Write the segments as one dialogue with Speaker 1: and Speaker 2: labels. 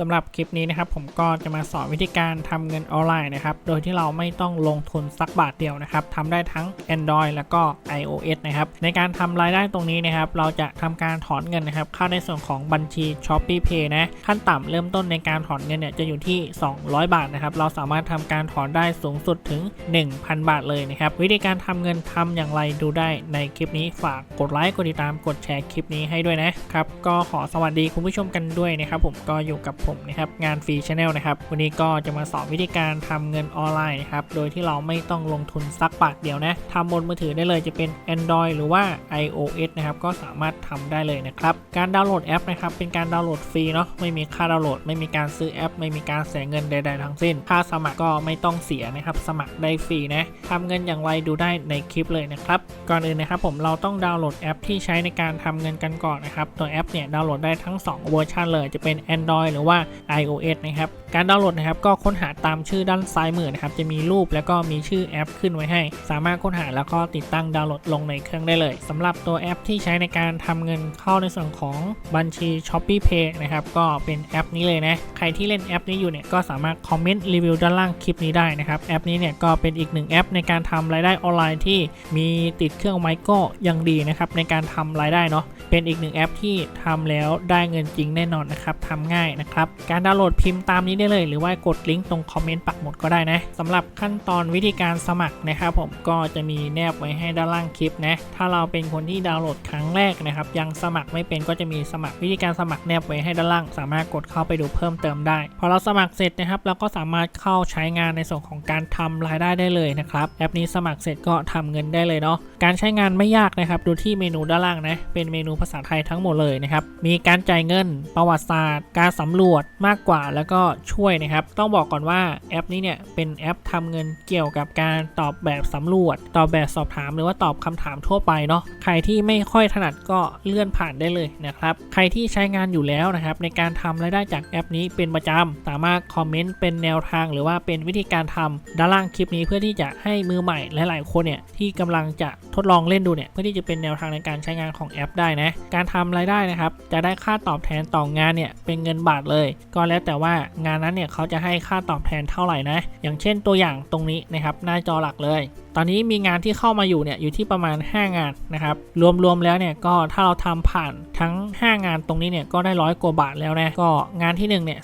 Speaker 1: สำหรับคลิปนี้นะครับผมก็จะมาสอนวิธีการทำเงินออนไลน์นะครับ โดยที่เราไม่ต้องลงทุนสักบาทเดียวนะครับทำได้ทั้ง Android แล้วก็ iOS นะครับ ในการทำรายได้ตรงนี้นะครับ เราจะทำการถอนเงินนะครับ เข้าในส่วนของบัญชี Shopee Pay นะ ขั้นต่ำเริ่มต้นในการถอนเงินเนี่ยจะอยู่ที่ 200 บาทนะครับ เราสามารถทำการถอนได้สูงสุดถึง 1,000 บาทเลยนะครับ วิธีการทำเงินทำอย่างไรดูได้ในคลิปนี้ฝากกดไลค์กดติดตามกดแชร์คลิปนี้ให้ด้วยนะครับ ก็ขอสวัสดีคุณผู้ชมกันด้วยนะครับ ผมก็อยู่กับผมนะครับงานฟรีชาแนลนะครับวันนี้ก็จะมาสอนวิธีการทำเงินออนไลน์นะครับโดยที่เราไม่ต้องลงทุนสักบาทเดียวนะทำบนมือถือได้เลยจะเป็น Android หรือว่า iOS นะครับก็สามารถทำได้เลยนะครับการดาวน์โหลดแอปนะครับเป็นการดาวน์โหลดฟรีเนาะไม่มีค่าดาวน์โหลด ไม่มีการซื้อแอป ไม่มีการเสียเงินใด ๆ ทั้งสิ้น ค่าสมัครก็ไม่ต้องเสียนะครับสมัครได้ฟรีนะทำเงินอย่างไรดูได้ในคลิปเลยนะครับก่อนอื่นนะครับผมเราต้องดาวน์โหลดแอปที่ใช้ในการทำเงินกันก่อนนะครับตัวแอปเนี่ยดาวน์โหลดได้ทั้ง 2 เวอร์ชันเลยจะเป็น Android หรือว่า iOS นะครับ การดาวน์โหลดนะครับก็ค้นหาตามชื่อด้านซ้ายมือนะครับจะมีรูปแล้วก็มีชื่อแอปขึ้นไว้ให้ สามารถค้นหาแล้วก็ติดตั้งดาวน์โหลดลงในเครื่องได้เลยสำหรับตัวแอปที่ใช้ในการทำเงินเข้าในส่วนของบัญชี Shopee Pay นะครับก็เป็นแอปนี้เลยนะใครที่เล่นแอปนี้อยู่เนี่ยก็สามารถคอมเมนต์รีวิวด้านล่างคลิปนี้ได้นะครับแอปนี้เนี่ยก็เป็นอีกหนึ่งแอปในการทำรายได้ออนไลน์ที่มีติดเครื่องไว้ก็ยังดีนะครับในการทำรายได้เนาะเป็นอีกหนึ่งแอปที่ทำแล้วได้เงินจริงแน่นอนนะครับทำง่ายนะครับการดาวน์โหลดพิมพ์ตามนี้ได้เลย หรือว่ากดลิงก์ตรงคอมเมนต์ปักหมุดก็ได้นะสำหรับขั้นตอนวิธีการสมัครนะครับผมก็จะมีแนบไว้ให้ด้านล่างคลิปนะถ้าเราเป็นคนที่ดาวน์โหลดครั้งแรกนะครับยังสมัครไม่เป็นก็จะมีสมัครวิธีการสมัครแนบไว้ให้ด้านล่าง สามารถกดเข้าไปดูเพิ่มเติมได้ พอเราสมัครเสร็จนะครับเราก็สามารถเข้าใช้งานในส่วนของการทำรายได้ได้เลยนะครับแอปนี้สมัครเสร็จก็ทำเงินได้เลยเนาะการใช้งานไม่ยากนะครับดูที่เมนูด้านล่างนะเป็นเมนูภาษาไทยทั้งหมดเลยนะครับมีการจ่ายเงินประวัติศาสตร์ การสำรวจมากกว่าแล้วก็ช่วยนะครับ ต้องบอกก่อนว่าแอปนี้เนี่ยเป็นแอปทำเงินเกี่ยวกับการตอบแบบสำรวจ ตอบแบบสอบถามหรือว่าตอบคำถามทั่วไปเนาะใครที่ไม่ค่อยถนัดก็เลื่อนผ่านได้เลยนะครับ ใครที่ใช้งานอยู่แล้วนะครับ ในการทำรายได้จากแอปนี้เป็นประจำสามารถคอมเมนต์เป็นแนวทาง หรือว่าเป็นวิธีการทำด้านล่างคลิปนี้เพื่อที่จะให้มือใหม่หลายๆคนเนี่ยที่กำลังจะทดลองเล่นดูเนี่ยเพื่อที่จะเป็นแนวทางในการใช้งานของแอปได้นะการทำรายได้นะครับจะได้ค่าตอบแทนต่องานเนี่ยเป็นเงินบาทเลยก็แล้วแต่ว่างานนั้นเนี่ยเขาจะให้ค่าตอบแทนเท่าไหร่นะ อย่างเช่นตัวอย่างตรงนี้นะครับหน้าจอหลักเลยตอนนี้มีงานที่เข้ามาอยู่เนี่ยอยู่ที่ประมาณ 5 งานนะครับ รวมๆแล้วเนี่ยก็ถ้าเราทำผ่านทั้ง 5 งานตรงนี้เนี่ยก็ได้ร้อยกว่าบาทแล้วนะก็งานที่1เนี่ย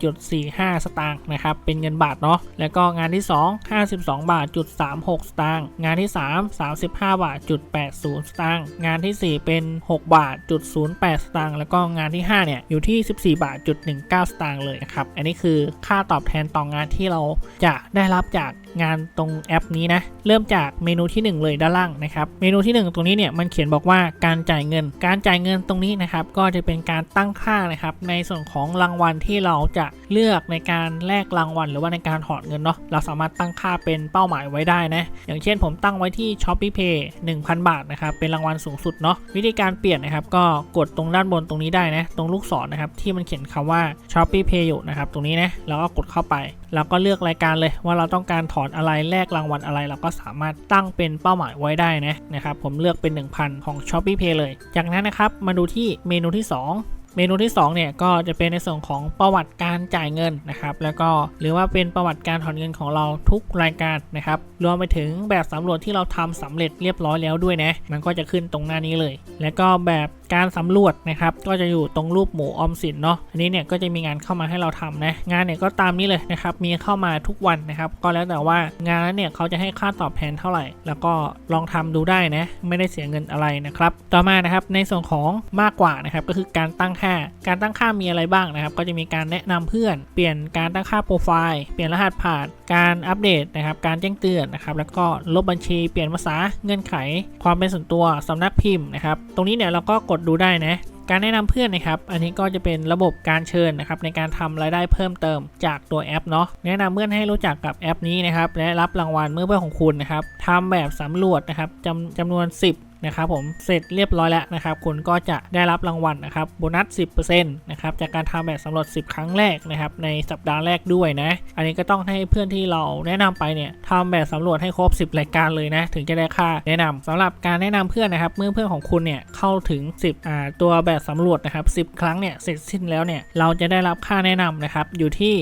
Speaker 1: 34.45สตางค์นะครับเป็นเงินบาทเนาะแล้วก็งานที่ 2 52 บาทจุด36สตางค์งานที่ 3 35 บาทจุด80สตางค์งานที่ 4 เป็น 6 บาทจุด08สตางค์แล้วก็งานที่5เนี่ยอยู่ที่ 14 บาทจุด19สตางค์เลยนะครับอันนี้คือค่าตอบแทนต่องานที่เราจะได้รับจากงานตรงแอปนี้นะ เริ่มจากเมนูที่ 1 เลยด้านล่างนะครับ เมนูที่ 1 ตรงนี้เนี่ยมันเขียนบอกว่าการจ่ายเงิน การจ่ายเงินตรงนี้นะครับ ก็จะเป็นการตั้งค่านะครับ ในส่วนของรางวัลที่เราจะเลือกในการแลกรางวัล หรือว่าในการถอนเงินเนาะ เราสามารถตั้งค่าเป็นเป้าหมายไว้ได้นะ อย่างเช่นผมตั้งไว้ที่ Shopee Pay 1,000บาทนะครับ เป็นรางวัลสูงสุดเนาะ วิธีการเปลี่ยนนะครับ ก็กดตรงด้านบนตรงนี้ได้นะ ตรงลูกศรนนะครับที่มันเขียนคำว่า Shopee Pay อยู่นะครับ ตรงนี้นะ แล้วก็กดเข้าไป แล้วก็เลือกรายการเลยว่าเราต้องการถอนอะไรแลกรางวัลอะไร เราก็สามารถตั้งเป็นเป้าหมายไว้ได้นะนะครับผมเลือกเป็น 1000 ของ Shopee Pay เลย จากนั้นนะครับมาดูที่เมนูที่ 2เมนูที่2เนี่ยก็จะเป็นในส่วนของประวัติการจ่ายเงินนะครับแล้วก็หรือว่าเป็นประวัติการถอนเงินของเราทุกรายการนะครับรวมไปถึงแบบสำรวจที่เราทำสำเร็จเรียบร้อยแล้วด้วยนะมันก็จะขึ้นตรงหน้านี้เลย แล้วก็แบบ การสำรวจนะครับก็จะอยู่ตรงรูปหมูออมสินเนาะอันนี้เนี่ยก็จะมีงานเข้ามาให้เราทำนะงานเนี่ยก็ตามนี้เลยนะครับมีเข้ามาทุกวันนะครับก็แล้วแต่ว่างานนั้นเนี่ยเขาจะให้ค่าตอบแทนเท่าไหร่ แล้วก็ลองทำดูได้นะไม่ได้เสียเงินอะไรนะครับต่อมานะครับในส่วนของมากกว่านะครับก็คือการตั้งค่า การตั้งค่ามีอะไรบ้างนะครับ ก็จะมีการแนะนำเพื่อน เปลี่ยนการตั้งค่าโปรไฟล์เปลี่ยนรหัสผ่าน การอัปเดตนะครับการแจ้งเตือนนะครับแล้วก็ลบบัญชีเปลี่ยนภาษาเงื่อนไข ความเป็นส่วนตัวสำนักพิมพ์นะครับตรงนี้เนี่ยเราก็กดดูได้นะ การแนะนำเพื่อนนะครับ อันนี้ก็จะเป็นระบบการเชิญนะครับในการทำรายได้เพิ่มเติมจากตัวแอปเนาะ แนะนำเพื่อนให้รู้จักกับแอปนี้นะครับและรับรางวัลเมื่อเพื่อนของคุณนะครับทำแบบสำรวจนะครับจำจำนวน 10 นะครับผมเสร็จเรียบร้อยแล้วนะครับคุณก็จะได้รับรางวัลนะครับโบนัส 10%นะครับจากการทำแบบสำรวจ 10 ครั้งแรกนะครับในสัปดาห์แรกด้วยนะ อันนี้ก็ต้องให้เพื่อนที่เราแนะนำไปเนี่ยทำแบบสำรวจให้ครบ 10 รายการเลยนะถึงจะได้ค่าแนะนำสำหรับการแนะนำเพื่อนนะครับเมื่อเพื่อนของคุณเนี่ยเข้าถึง 10อ่าตัวแบบสำรวจนะครับ10 ครั้งเนี่ยเสร็จสิ้นแล้วเนี่ยเราจะได้รับค่าแนะนำนะครับอยู่ที่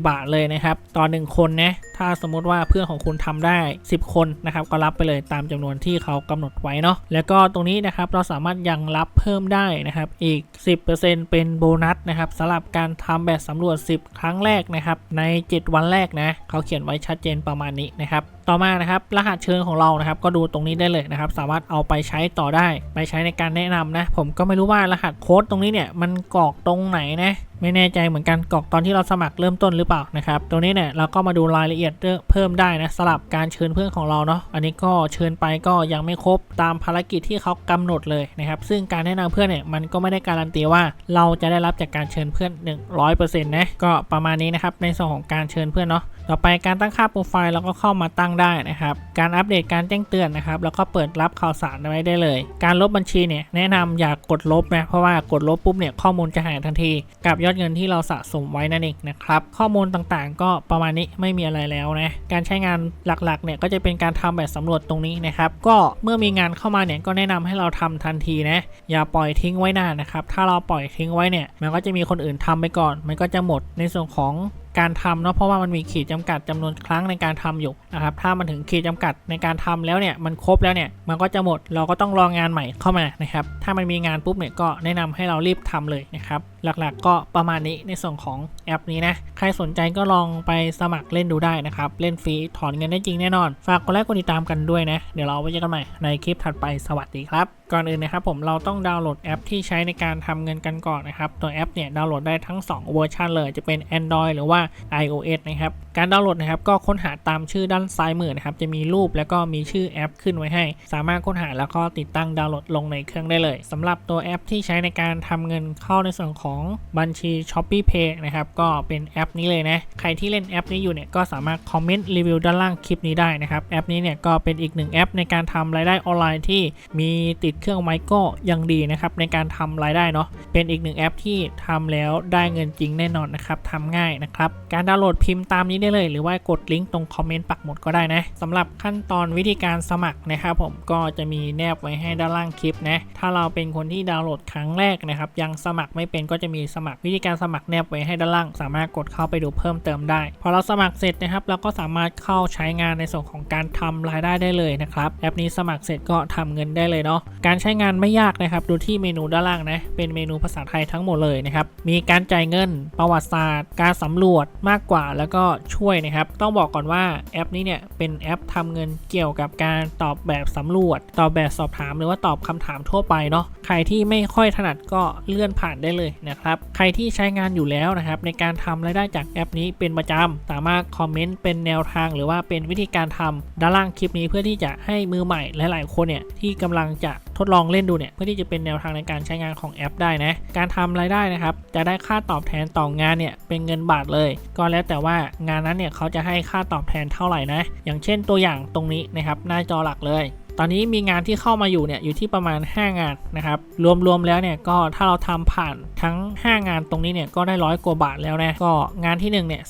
Speaker 1: 84 บาทเลยนะครับต่อหนึ่งคนนะ ถ้าสมมติว่าเพื่อนของคุณทำได้ 10 คนนะครับก็รับไปเลยตามจำนวนที่เขากำหนดไว้เนาะแล้วก็ตรงนี้นะครับเราสามารถยังรับเพิ่มได้นะครับอีก 10%เป็นโบนัสนะครับสำหรับการทำแบบสำรวจ 10 ครั้งแรกนะครับใน 7 วันแรกนะเขาเขียนไว้ชัดเจนประมาณนี้นะครับ ต่อมานะครับรหัสเชิญของเรานะครับ ก็ดูตรงนี้ได้เลยนะครับ สามารถเอาไปใช้ต่อได้ ไปใช้ในการแนะนำนะ ผมก็ไม่รู้ว่ารหัสโค้ดตรงนี้เนี่ยมันกรอกตรงไหนนะไม่แน่ใจเหมือนกันกรอกตอนที่เราสมัครเริ่มต้นหรือเปล่านะครับตรงนี้เนี่ยเราก็มาดูรายละเอียดเพิ่มได้นะสลับการเชิญเพื่อนของเราเนาะอันนี้ก็เชิญไปก็ยังไม่ครบตามภารกิจที่เขากำหนดเลยนะครับซึ่งการแนะนำเพื่อนเนี่ยมันก็ไม่ได้การันตีว่า เราจะได้รับจากการเชิญเพื่อน 100%นะก็ประมาณนี้นะครับในส่วนของการเชิญเพื่อนเนาะ ต่อไปการตั้งค่าโปรไฟล์เราก็เข้ามาตั้งได้นะครับ การอัปเดตการแจ้งเตือนนะครับ แล้วก็เปิดรับข่าวสารไว้ได้เลย การลบบัญชีเนี่ยแนะนำอย่ากกดลบนะเพราะว่ากดลบปุ๊บเนี่ยข้อมูลจะหายทันที กับยอดเงินที่เราสะสมไว้นั่นเองนะครับข้อมูลต่างๆ ก็ประมาณนี้ไม่มีอะไรแล้วนะการใช้งานหลักๆเนี่ยก็จะเป็นการทำแบบสำรวจตรงนี้นะครับก็เมื่อมีงานเข้ามาเนี่ยก็แนะนำให้เราทำทันทีนะอย่าปล่อยทิ้งไว้นานนะครับถ้าเราปล่อยทิ้งไว้เนี่ยมันก็จะมีคนอื่นทำไปก่อน มันก็จะหมดในส่วนของ การทำเนาะเพราะว่ามันมีขีดจำกัดจำนวนครั้งในการทำอยู่นะครับถ้ามันถึงขีดจำกัดในการทำแล้วเนี่ยมันครบแล้วเนี่ยมันก็จะหมดเราก็ต้องรองานใหม่เข้ามานะครับถ้ามันมีงานปุ๊บเนี่ยก็แนะนำให้เรารีบทำเลยนะครับหลักๆก็ประมาณนี้ในส่วนของแอปนี้นะใครสนใจก็ลองไปสมัครเล่นดูได้นะครับเล่นฟรีถอนเงินได้จริงแน่นอนฝากกดไลค์กดติดตามกันด้วยนะเดี๋ยวเราไว้เจอกันใหม่ในคลิปถัดไปสวัสดีครับก่อนอื่นนะครับผมเราต้องดาวน์โหลดแอปที่ใช้ในการทำเงินกันก่อนนะครับตัวแอปเนี่ยดาวน์โหลดได้ทั้ง 2 เวอร์ชันเลยจะเป็น Android หรือว่า iOS นะครับ การดาวน์โหลดนะครับก็ค้นหาตามชื่อด้านซ้ายมือนะครับ จะมีรูปแล้วก็มีชื่อแอปขึ้นไว้ให้ สามารถค้นหาแล้วก็ติดตั้งดาวน์โหลดลงในเครื่องได้เลยสำหรับตัวแอปที่ใช้ในการทำเงินเข้าในส่วนของบัญชี s h o p e e Pay นะครับก็เป็นแอปนี้เลยนะ ใครที่เล่นแอปนี้อยู่เนี่ยก็สามารถคอมเมนต์รีวิวด้านล่างคลิปนี้ได้นะครับ แอปนี้เนี่ยก็เป็นอีกหนึ่งแอปในการทำรายได้ออนไลน์ที่มีติดเครื่องไมโก็ยังดีนะครับในการทำรายได้เนาะเป็นอีกหนึ่งแอปที่ทำแล้วได้เงินจริงแน่นอนนะครับทำง่ายนะครับการดาวน์โหลดพิมพ์ตามนี้ได้เลย หรือว่ากดลิงก์ตรงคอมเมนต์ปักหมุดก็ได้นะสำหรับขั้นตอนวิธีการสมัครนะครับผมก็จะมีแนบไว้ให้ด้านล่างคลิปนะถ้าเราเป็นคนที่ดาวน์โหลดครั้งแรกนะครับยังสมัครไม่เป็นก็จะมีสมัครวิธีการสมัครแนบไว้ให้ด้านล่าง สามารถกดเข้าไปดูเพิ่มเติมได้ พอเราสมัครเสร็จนะครับเราก็สามารถเข้าใช้งานในส่วนของการทำรายได้ได้เลยนะครับแอปนี้สมัครเสร็จก็ทำเงินได้เลยเนาะการใช้งานไม่ยากนะครับดูที่เมนูด้านล่างนะเป็นเมนูภาษาไทยทั้งหมดเลยนะครับมีการจ่ายเงินประวัติศาสตร์ การสำรวจมากกว่าแล้วก็ช่วยนะครับ ต้องบอกก่อนว่าแอปนี้เนี่ยเป็นแอปทำเงินเกี่ยวกับการตอบแบบสำรวจ ตอบแบบสอบถามหรือว่าตอบคำถามทั่วไปเนาะใครที่ไม่ค่อยถนัดก็เลื่อนผ่านได้เลยนะครับใครที่ใช้งานอยู่แล้วนะครับในการทำรายได้จากแอปนี้เป็นประจำสามารถคอมเมนต์เป็นแนวทางหรือว่าเป็นวิธีการทำด้านล่างคลิปนี้เพื่อที่จะให้มือใหม่หลาย ๆ คนเนี่ยที่กำลังจะ ทดลองเล่นดูเนี่ยเพื่อที่จะเป็นแนวทางในการใช้งานของแอปได้นะ การทำรายได้นะครับจะได้ค่าตอบแทนต่องานเนี่ยเป็นเงินบาทเลย ก็แล้วแต่ว่างานนั้นเนี่ยเขาจะให้ค่าตอบแทนเท่าไหร่นะ อย่างเช่นตัวอย่างตรงนี้นะครับหน้าจอหลักเลย ตอนนี้มีงานที่เข้ามาอยู่เนี่ยอยู่ที่ประมาณ 5 งานนะครับรวมๆแล้วเนี่ยก็ถ้าเราทำผ่านทั้ง 5 งานตรงนี้เนี่ยก็ได้ร้อยกว่าบาทแล้วนะก็งานที่1เนี่ย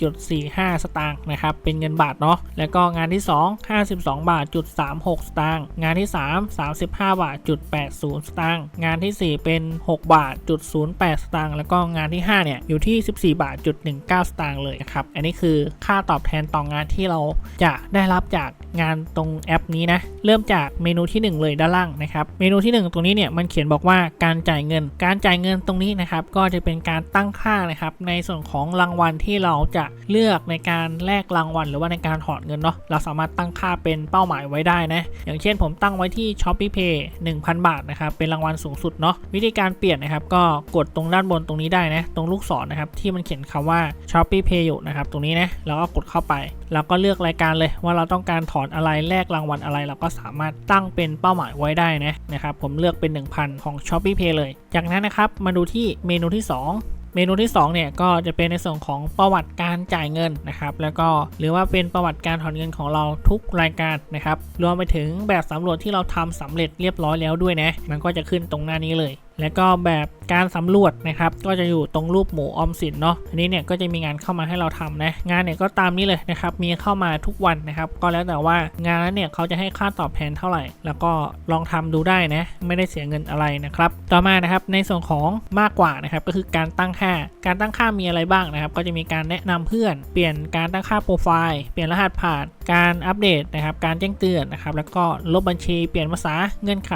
Speaker 1: 34.45 สตางค์นะครับเป็นเงินบาทเนาะแล้วก็งานที่ 2 52 บาทจุด36 สตางค์งานที่ 3 35 บาทจุด80 สตางค์งานที่ 4 เป็น 6 บาทจุด08 สตางค์แล้วก็งานที่5เนี่ยอยู่ที่ 14 บาทจุด19 สตางค์เลยนะครับอันนี้คือค่าตอบแทนต่องานที่เราจะได้รับจากงานตรงแอปนี้นะเริ่มจากเมนูที่ 1 เลยด้านล่างนะครับ เมนูที่ 1 ตรงนี้เนี่ยมันเขียนบอกว่าการจ่ายเงิน การจ่ายเงินตรงนี้นะครับก็จะเป็นการตั้งค่านะครับในส่วนของรางวัลที่เราจะเลือกในการแลกรางวัล หรือว่าในการถอนเงินเนาะเราสามารถตั้งค่าเป็นเป้าหมายไว้ได้นะอย่างเช่นผมตั้งไว้ที่ s h o p e e Pay 1,000 บาทนะครับเป็นรางวัลสูงสุดเนาะวิธีการเปลี่ยนนะครับก็กดตรงด้านบนตรงนี้ได้นะตรงลูกศรนะครับที่มันเขียนคำว่า s h o p e e Pay อยู่นะครับตรงนี้นะแล้วก็กดเข้าไป แล้วก็เลือกรายการเลยว่าเราต้องการถอนอะไรแลกรางวัลอะไรเราก็สามารถตั้งเป็นเป้าหมายไว้ได้นะนะครับ ผมเลือกเป็น 1,000 ของ s h o p e e Pay เลย จากนั้นนะครับมาดูที่เมนูที่ 2เมนูที่2เนี่ยก็จะเป็นในส่วนของประวัติการจ่ายเงินนะครับแล้วก็หรือว่าเป็นประวัติการถอนเงินของเราทุกรายการนะครับรวมไปถึงแบบสำรวจที่เราทำสำเร็จเรียบร้อยแล้วด้วยนะมันก็จะขึ้นตรงหน้านี้เลย แล้วก็แบบการสำรวจนะครับ ก็จะอยู่ตรงรูปหมูออมสินเนาะอันนี้เนี่ยก็จะมีงานเข้ามาให้เราทำนะงานเนี่ยก็ตามนี้เลยนะครับมีเข้ามาทุกวันนะครับ ก็แล้วแต่ว่างานนั้นเนี่ยเขาจะให้ค่าตอบแทนเท่าไหร่ แล้วก็ลองทำดูได้นะไม่ได้เสียเงินอะไรนะครับ ต่อมานะครับในส่วนของมากกว่านะครับก็คือการตั้งค่า การตั้งค่ามีอะไรบ้างนะครับ ก็จะมีการแนะนำเพื่อน เปลี่ยนการตั้งค่าโปรไฟล์เปลี่ยนรหัสผ่าน การอัปเดตนะครับ การแจ้งเตือนนะครับ แล้วก็ลบบัญชีเปลี่ยนภาษาเงื่อนไข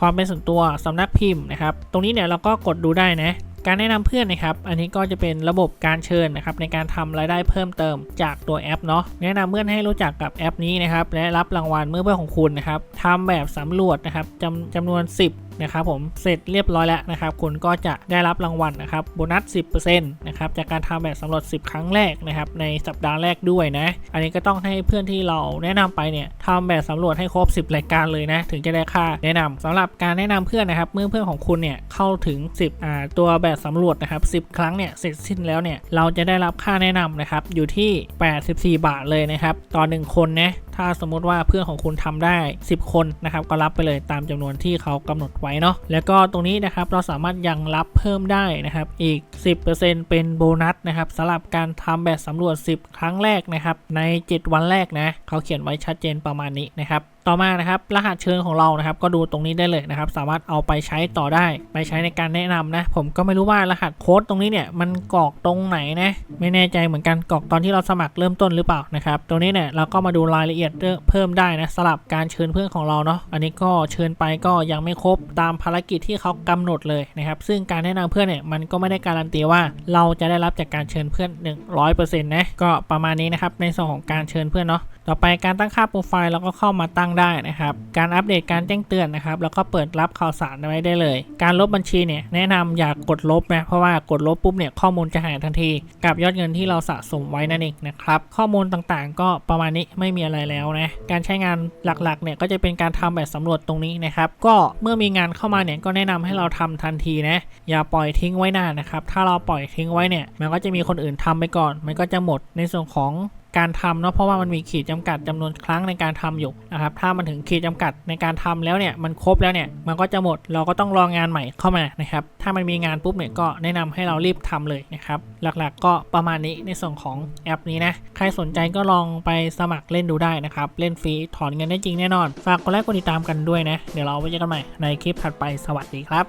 Speaker 1: ความเป็นส่วนตัวสำนักพิมพ์นะครับ ตรงนี้เนี่ยเราก็กดดูได้นะการแนะนำเพื่อนนะครับ อันนี้ก็จะเป็นระบบการเชิญนะครับในการทำรายได้เพิ่มเติมจากตัวแอปเนาะ แนะนำเพื่อนให้รู้จักกับแอปนี้นะครับ และรับรางวัลเมื่อเพื่อนของคุณนะครับทำแบบสำรวจนะครับจำจำนวน 10 นะครับผมเสร็จเรียบร้อยแล้วนะครับคุณก็จะได้รับรางวัลนะครับโบนัส 10%นะครับจากการทำแบบสำรวจ 10 ครั้งแรกนะครับในสัปดาห์แรกด้วยนะอันนี้ก็ต้องให้เพื่อนที่เราแนะนำไปเนี่ยทำแบบสำรวจให้ครบ 10 รายการเลยนะถึงจะได้ค่าแนะนำสำหรับการแนะนำเพื่อนนะครับเมื่อเพื่อนของคุณเนี่ยเข้าถึง 10อ่าตัวแบบสำรวจนะครับ 10 ครั้งเนี่ยเสร็จสิ้นแล้วเนี่ยเราจะได้รับค่าแนะนำนะครับอยู่ที่ 84 บาทเลยนะครับต่อ1คนนะ ถ้าสมมติว่าเพื่อนของคุณทำได้ 10 คนนะครับก็รับไปเลยตามจำนวนที่เขากำหนดไว้เนาะแล้วก็ตรงนี้นะครับเราสามารถยังรับเพิ่มได้นะครับอีก 10%เป็นโบนัสนะครับสำหรับการทำแบบสำรวจ 10 ครั้งแรกนะครับใน 7 วันแรกนะเขาเขียนไว้ชัดเจนประมาณนี้นะครับ ต่อมานะครับรหัสเชิญของเรานะครับ ก็ดูตรงนี้ได้เลยนะครับ สามารถเอาไปใช้ต่อได้ ไปใช้ในการแนะนำนะ ผมก็ไม่รู้ว่ารหัสโค้ดตรงนี้เนี่ยมันกรอกตรงไหนนะไม่แน่ใจเหมือนกันกรอกตอนที่เราสมัครเริ่มต้นหรือเปล่านะครับตรงนี้เนี่ยเราก็มาดูรายละเอียดเพิ่มได้นะสลับการเชิญเพื่อนของเราเนาะอันนี้ก็เชิญไปก็ยังไม่ครบตามภารกิจที่เขากำหนดเลยนะครับซึ่งการแนะนำเพื่อนเนี่ยมันก็ไม่ได้การันตีว่าเราจะได้รับจากการเชิญเพื่อน 100%นะก็ประมาณนี้นะครับในส่วนของการเชิญเพื่อนเนาะ ต่อไปการตั้งค่าโปรไฟล์เราก็เข้ามาตั้งได้นะครับ การอัปเดตการแจ้งเตือนนะครับ แล้วก็เปิดรับข่าวสารไว้ได้เลย การลบบัญชีเนี่ยแนะนำอย่ากกดลบนะเพราะว่ากดลบปุ๊บเนี่ยข้อมูลจะหายทันที กับยอดเงินที่เราสะสมไว้นั่นเองนะครับข้อมูลต่างๆ ก็ประมาณนี้ไม่มีอะไรแล้วนะการใช้งานหลักๆเนี่ยก็จะเป็นการทำแบบสำรวจตรงนี้นะครับก็เมื่อมีงานเข้ามาเนี่ยก็แนะนำให้เราทำทันทีนะอย่าปล่อยทิ้งไว้นานนะครับถ้าเราปล่อยทิ้งไว้เนี่ยมันก็จะมีคนอื่นทำไปก่อน มันก็จะหมดในส่วนของ การทำเนาะเพราะว่ามันมีขีดจำกัดจำนวนครั้งในการทำอยู่นะครับถ้ามันถึงขีดจำกัดในการทำแล้วเนี่ยมันครบแล้วเนี่ยมันก็จะหมดเราก็ต้องรองงานใหม่เข้ามานะครับถ้ามันมีงานปุ๊บเนี่ยก็แนะนำให้เรารีบทำเลยนะครับหลักๆก็ประมาณนี้ในส่วนของแอปนี้นะใครสนใจก็ลองไปสมัครเล่นดูได้นะครับเล่นฟรีถอนเงินได้จริงแน่นอน ฝากกดไลค์กดติดตามกันด้วยนะเดี๋ยวเราไว้เจอกันใหม่ในคลิปถัดไปสวัสดีครับ